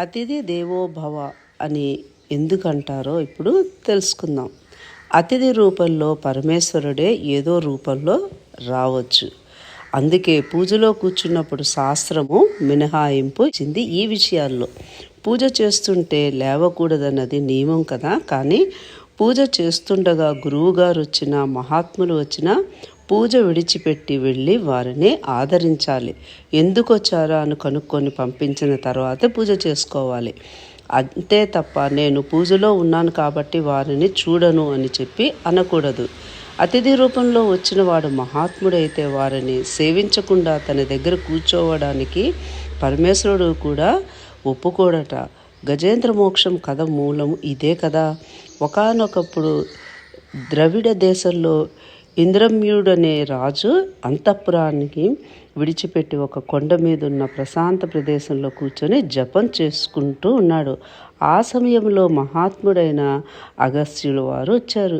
అతిథి దేవోభవ అని ఎందుకంటారో ఇప్పుడు తెలుసుకుందాం. అతిథి రూపంలో పరమేశ్వరుడే ఏదో రూపంలో రావచ్చు. అందుకే పూజలో కూర్చున్నప్పుడు శాస్త్రము మినహాయింపు ఇచ్చింది ఈ విషయాల్లో. పూజ చేస్తుంటే లేవకూడదన్నది నియమం కదా. కానీ పూజ చేస్తుండగా గురువుగారు వచ్చినా మహాత్ములు వచ్చినా పూజ విడిచిపెట్టి వెళ్ళి వారిని ఆదరించాలి. ఎందుకు వచ్చారా అని కనుక్కొని పంపించిన తర్వాత పూజ చేసుకోవాలి. అంతే తప్ప నేను పూజలో ఉన్నాను కాబట్టి వారిని చూడను అని చెప్పి అనకూడదు. అతిథి రూపంలో వచ్చిన వాడు మహాత్ముడైతే వారిని సేవించకుండా తన దగ్గర కూర్చోవడానికి పరమేశ్వరుడు కూడా ఒప్పుకోడట. గజేంద్ర మోక్షం కథ మూలం ఇదే కదా. ఒకానొకప్పుడు ద్రవిడ దేశంలో ఇంద్రమ్యుడనే రాజు అంతఃపురానికి విడిచిపెట్టి ఒక కొండ మీద ఉన్న ప్రశాంత ప్రదేశంలో కూర్చొని జపం చేసుకుంటూ ఉన్నాడు. ఆ సమయంలో మహాత్ముడైన అగస్త్యుల వారు వచ్చారు.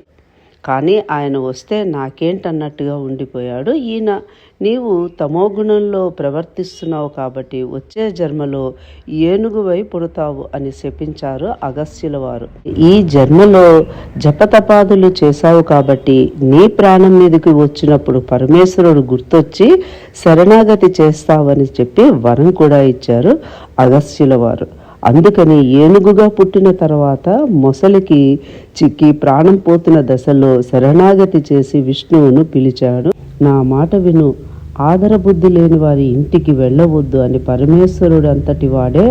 కానీ ఆయన వస్తే నాకేంటన్నట్టుగా ఉండిపోయాడు. ఈయన నీవు తమోగుణంలో ప్రవర్తిస్తున్నావు కాబట్టి వచ్చే జన్మలో ఏనుగువై పుడతావు అని శపించారు అగస్యుల వారు. ఈ జన్మలో జపతపాదులు చేశావు కాబట్టి నీ ప్రాణం మీదకి వచ్చినప్పుడు పరమేశ్వరుడు గుర్తొచ్చి శరణాగతి చేస్తావని చెప్పి వరం కూడా ఇచ్చారు అగస్యుల వారు. అందుకని ఏనుగుగా పుట్టిన తర్వాత మొసలికి చిక్కి ప్రాణం పోతున్న దశలో శరణాగతి చేసి విష్ణువును పిలిచాడు. నా మాట విను. ఆదరబుద్ధి లేని వారి ఇంటికి వెళ్ళవద్దు అని పరమేశ్వరుడు అంతటి వాడే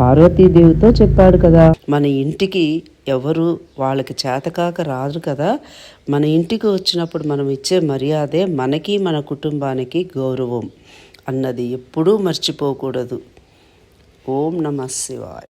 పార్వతీదేవితో చెప్పాడు కదా. మన ఇంటికి ఎవరు? వాళ్ళకి చేతకాక రాదు కదా. మన ఇంటికి వచ్చినప్పుడు మనం ఇచ్చే మర్యాదే మనకి మన కుటుంబానికి గౌరవం అన్నది ఎప్పుడూ మర్చిపోకూడదు. ఓం నమ శివాయ.